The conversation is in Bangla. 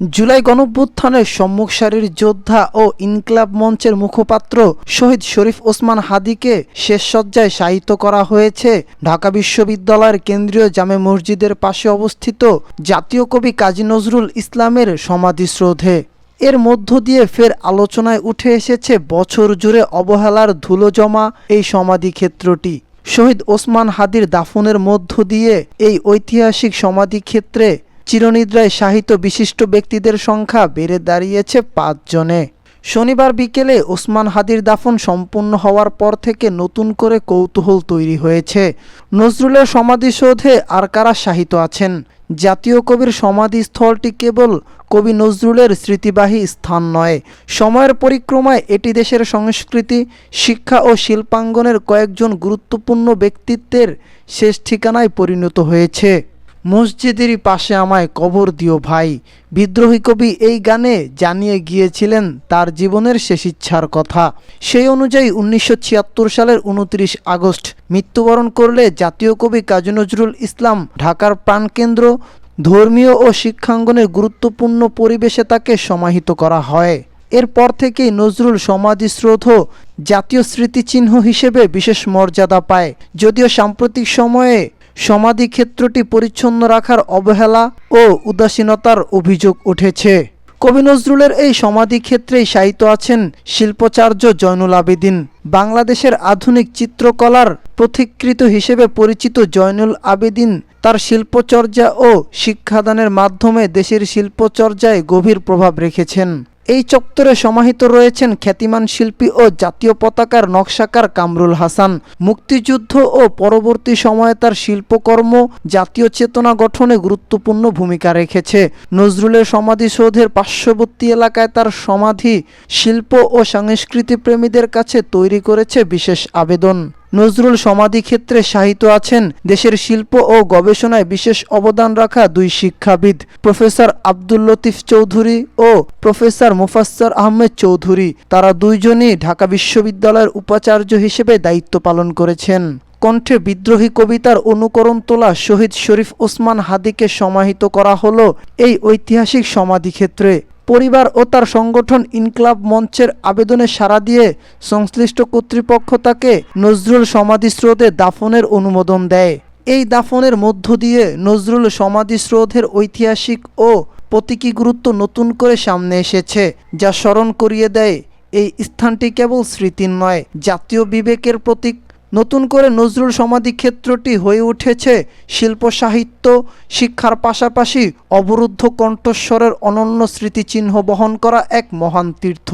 জুলাই গণভ্যুত্থানের সম্মুখ সারির যোদ্ধা ও ইনকলাব মঞ্চের মুখপাত্র শহীদ শরীফ ওসমান হাদিকে শেষ সজ্জায় শায়িত করা হয়েছে। ঢাকা বিশ্ববিদ্যালয়ের কেন্দ্রীয় জামে মসজিদের পাশে অবস্থিত জাতীয় কবি কাজী নজরুল ইসলামের সমাধিশ্রোধে এর মধ্য দিয়ে ফের আলোচনায় উঠে এসেছে বছর জুড়ে অবহেলার ধুলো জমা এই সমাধি ক্ষেত্রটি শহীদ ওসমান হাদির দাফনের মধ্য দিয়ে এই ঐতিহাসিক সমাধি ক্ষেত্রে চিরনিদ্রায় সাহিত্য বিশিষ্ট ব্যক্তিদের সংখ্যা বেড়ে দাঁড়িয়েছে পাঁচজনে। শনিবার বিকেলে ওসমান হাদির দাফন সম্পূর্ণ হওয়ার পর থেকে নতুন করে কৌতূহল তৈরি হয়েছে। নজরুলের সমাধিসৌধে আর কারা শাহিত আছেন? জাতীয় কবির সমাধিস্থলটি কেবল কবি নজরুলের স্মৃতিবাহী স্থান নয়। সময়ের পরিক্রমায় এটি দেশের সংস্কৃতি, শিক্ষা ও শিল্পাঙ্গনের কয়েকজন গুরুত্বপূর্ণ ব্যক্তিত্বের শেষ ঠিকানায় পরিণত হয়েছে। মসজিদেরই পাশে আমায় কবর দিও ভাই। বিদ্রোহী কবি এই গানে জানিয়ে গিয়েছিলেন তার জীবনের শেষ ইচ্ছার কথা। সেই অনুযায়ী উনিশশো ছিয়াত্তর সালের উনত্রিশ আগস্ট মৃত্যুবরণ করলে জাতীয় কবি কাজী নজরুল ইসলাম ঢাকার প্রাণকেন্দ্র ধর্মীয় ও শিক্ষাঙ্গনের গুরুত্বপূর্ণ পরিবেশে তাকে সমাহিত করা হয়। এরপর থেকেই নজরুল সমাধিস্রোত জাতীয় স্মৃতিচিহ্ন হিসেবে বিশেষ মর্যাদা পায়। যদিও সাম্প্রতিক সময়ে সমাধি ক্ষেত্রটি পরিচ্ছন্ন রাখার অবহেলা ও উদাসীনতার অভিযোগ উঠেছে। কবি নজরুলের এই সমাধি ক্ষেত্রেই শায়িত আছেন শিল্পচার্য জয়নুল আবেদিন। বাংলাদেশের আধুনিক চিত্রকলার পথিকৃত হিসেবে পরিচিত জয়নুল আবেদিন তার শিল্পচর্যা ও শিক্ষাদানের মাধ্যমে দেশের শিল্পচর্যায় গভীর প্রভাব রেখেছেন। এই চত্বরে সমাহিত রয়েছেন খ্যাতিমান শিল্পী ও জাতীয় পতাকার নকশাকার কামরুল হাসান। মুক্তিযুদ্ধ ও পরবর্তী সময়ে তার শিল্পকর্ম জাতীয় চেতনা গঠনে গুরুত্বপূর্ণ ভূমিকা রেখেছে। নজরুলের সমাধিসৌধের পার্শ্ববর্তী এলাকায় তার সমাধি শিল্প ও সংস্কৃতি প্রেমীদের কাছে তৈরি করেছে বিশেষ আবেদন। নজরুল সমাধি ক্ষেত্রে সাহিত্য আছেন। দেশের শিল্প ও গবেষণায় বিশেষ অবদান রাখা দুই শিক্ষাবিদ, প্রফেসর আব্দুল লতিফ চৌধুরী ও প্রফেসর মুফাসসর আহমেদ চৌধুরী। তারা দুইজনই ঢাকা বিশ্ববিদ্যালয়ের উপাচার্য হিসেবে দায়িত্ব পালন করেছেন। কণ্ঠে বিদ্রোহী কবিতার অনুকরণ তোলা শহীদ শরীফ ওসমান হাদিকে সমাহিত করা হলো এই ঐতিহাসিক সমাধিক্ষেত্রে পরিবার ও তার সংগঠন ইনকলাব মঞ্চের আবেদনে সাড়া দিয়ে সংশ্লিষ্ট কর্তৃপক্ষ তাকে নজরুল সমাধিস্রোতে দাফনের অনুমোদন দেয়। এই দাফনের মধ্য দিয়ে নজরুল সমাধিস্রোধের ঐতিহাসিক ও প্রতীকী গুরুত্ব নতুন করে সামনে এসেছে, যা স্মরণ করিয়ে দেয়, এই স্থানটি কেবল স্মৃতির নয়, জাতীয় বিবেকের প্রতীক নতুন করে নজরুল সমাধি ক্ষেত্রটি হয়ে উঠেছে। শিল্প সাহিত্য শিক্ষার পাশাপাশি অবরুদ্ধ কণ্ঠস্বরের অনন্য স্মৃতিচিহ্ন বহন করা এক মহান তীর্থ।